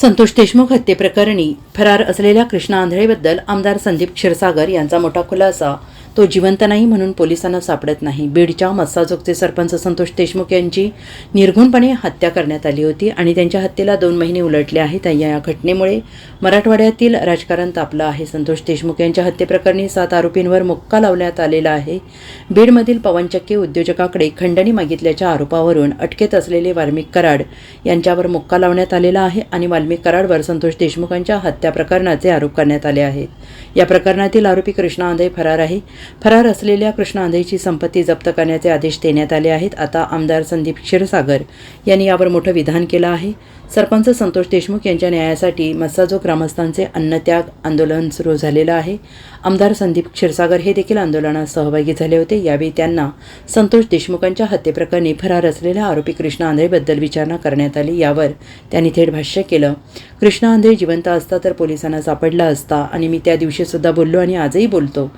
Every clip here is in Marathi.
संतोष देशमुख हत्येप्रकरणी फरार असलेल्या कृष्णा आंधळेबद्दल आमदार संदीप क्षीरसागर यांचा मोठा खुलासा तो जिवंत नाही म्हणून पोलिसांना सापडत नाही. बीडच्या मस्साजोगचे सरपंच संतोष देशमुख यांची निर्घुणपणे हत्या करण्यात आली होती आणि त्यांच्या हत्येला दोन महिने उलटले आहेत. या घटनेमुळे मराठवाड्यातील राजकारण तापलं आहे. संतोष देशमुख यांच्या हत्येप्रकरणी सात आरोपींवर मुक्का लावण्यात आलेला आहे. बीडमधील पवनचक्की उद्योजकाकडे खंडणी मागितल्याच्या आरोपावरून अटकेत असलेले वाल्मिक कराड यांच्यावर मुक्का लावण्यात आलेला आहे आणि वाल्मिक कराडवर संतोष देशमुखांच्या हत्या प्रकरणाचे आरोप करण्यात आले आहेत. या प्रकरणातील आरोपी कृष्णा आंधे फरार आहे. फरार असलेल्या कृष्ण आंधळीची संपत्ती जप्त करण्याचे आदेश देण्यात आले आहेत. आता आमदार संदीप क्षीरसागर यांनी यावर मोठं विधान केलं आहे. सरपंच संतोष देशमुख यांच्या न्यायासाठी मस्साजो ग्रामस्थांचे अन्नत्याग आंदोलन सुरू झालेलं आहे. आमदार संदीप क्षीरसागर हे देखील आंदोलनात सहभागी झाले होते. यावेळी त्यांना संतोष देशमुखांच्या हत्येप्रकरणी फरार असलेल्या आरोपी कृष्णा आंधळेबद्दल विचारणा करण्यात आली. यावर त्यांनी थेट भाष्य केलं. कृष्णा आंधळे जिवंत असता तर पोलिसांना सापडला असता आणि मी त्या दिवशीसुद्धा बोललो आणि आजही बोलतो.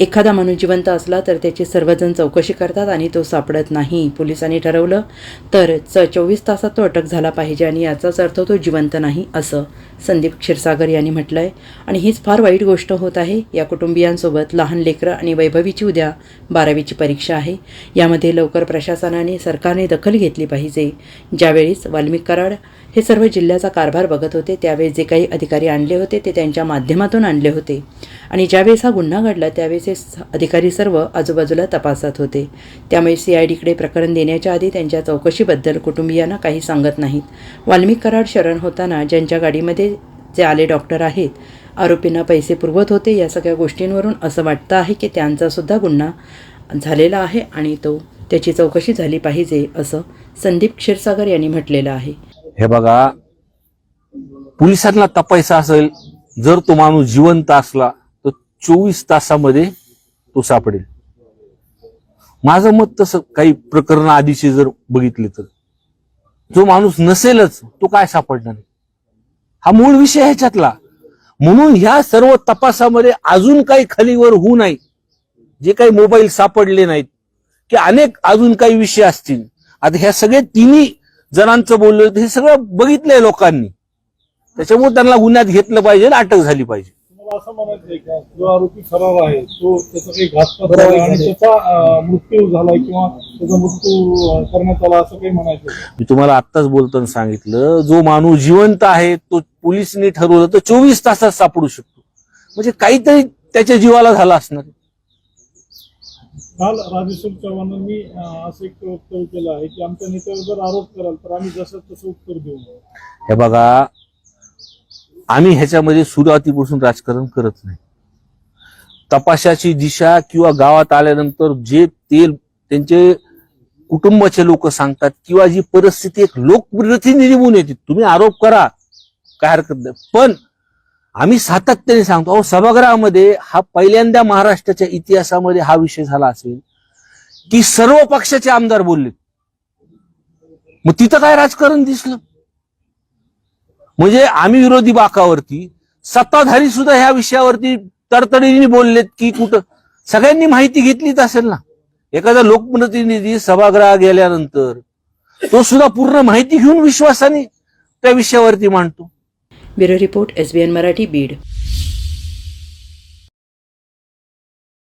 एखादा माणूस जिवंत असला तर त्याची सर्वजण चौकशी करतात आणि तो सापडत नाही. पोलिसांनी ठरवलं तर च चोवीस तासात तो अटक झाला पाहिजे आणि याचाच अर्थ तो जिवंत नाही असं संदीप क्षीरसागर यांनी म्हटलं आहे आणि हीच फार वाईट गोष्ट होत आहे. या कुटुंबियांसोबत लहान लेकरं आणि वैभवीची उद्या बारावीची परीक्षा आहे. यामध्ये लवकर प्रशासनाने सरकारने दखल घेतली पाहिजे. ज्यावेळीस वाल्मिक कराड हे सर्व जिल्ह्याचा कारभार बघत होते त्यावेळेस जे काही अधिकारी आणले होते ते त्यांच्या माध्यमातून आणले होते. आणि ज्यावेळेस हा गुन्हा घडला त्यावेळेस हे अधिकारी सर्व आजूबाजूला तपासत होते. त्यामुळे सी आय डीकडे प्रकरण देण्याच्या आधी त्यांच्या चौकशीबद्दल कुटुंबियांना काही सांगत नाहीत. वाल्मिक कराड शरण होताना ज्यांच्या गाडीमध्ये जे आले डॉक्टर आहेत आरोपींना पैसे पुरवत होते या सगळ्या गोष्टींवरून असं वाटतं आहे की त्यांचा सुद्धा गुन्हा झालेला आहे आणि तो त्याची चौकशी झाली पाहिजे असं संदीप क्षीरसागर यांनी म्हटलेलं आहे. हे बघा पोलिसांना तपायचा असेल जर तो माणूस जिवंत असला तर चोवीस तासामध्ये तो सापडेल. माझं मत तसं काही प्रकरण आधीचे जर बघितले तर. जो माणूस नसेलच तो काय सापडणार? हा मूळ विषय ह्याच्यातला. म्हणून ह्या सर्व तपासामध्ये अजून काही खालीवर होऊ नये. जे काही मोबाईल सापडले नाहीत की अनेक अजून काही विषय असतील. आता ह्या सगळे तिन्ही जणांचं बोललं हे सगळं बघितलंय लोकांनी. त्याच्यामुळे त्यांना गुन्ह्यात घेतलं पाहिजे अटक झाली पाहिजे. असं म्हणायचंय का? जो आरोपी फरार आहे तो त्याचा काही घातपात झाला आणि त्याचा मृत्यू झालाय किंवा त्याचा मृत्यू करण्यात आला असं काही म्हणायचं? मी तुम्हाला आत्ताच बोलताना सांगितलं जो माणूस जिवंत आहे तो पोलिसनी ठरवलं तर चोवीस तासात सापडू शकतो. म्हणजे काहीतरी त्याच्या जीवाला झाला असणार. काल राजेश्वर चव्हाणांनी असं एक वक्तव्य केलं आहे की आमच्या नेत्यावर जर आरोप कराल तर आम्ही जसं तसं उत्तर देऊ. हे बघा आम्ही ह्याच्यामध्ये सुरुवातीपासून राजकारण करत नाही. तपासाची दिशा किंवा गावात आल्यानंतर जे ते त्यांचे कुटुंबाचे लोक सांगतात किंवा जी परिस्थिती एक लोकप्रतिनिधी म्हणून येते. तुम्ही आरोप करा काय हरकत नाही. पण आम्ही सातत्याने सांगतो अहो सभागृहामध्ये हा पहिल्यांदा महाराष्ट्राच्या इतिहासामध्ये हा विषय झाला असेल की सर्व पक्षाचे आमदार बोलले. मग तिथं काय राजकारण दिसलं? म्हणजे आम्ही विरोधी बाकावरती सत्ताधारी सुद्धा ह्या विषयावरती तडतडीने बोललेत की कुठं. सगळ्यांनी माहिती घेतलीच असेल ना. एखादा लोकप्रतिनिधी सभागृहात गेल्यानंतर तो सुद्धा पूर्ण माहिती घेऊन विश्वासाने त्या विषयावरती मांडतो. Bureau report S B N Marathi Beed.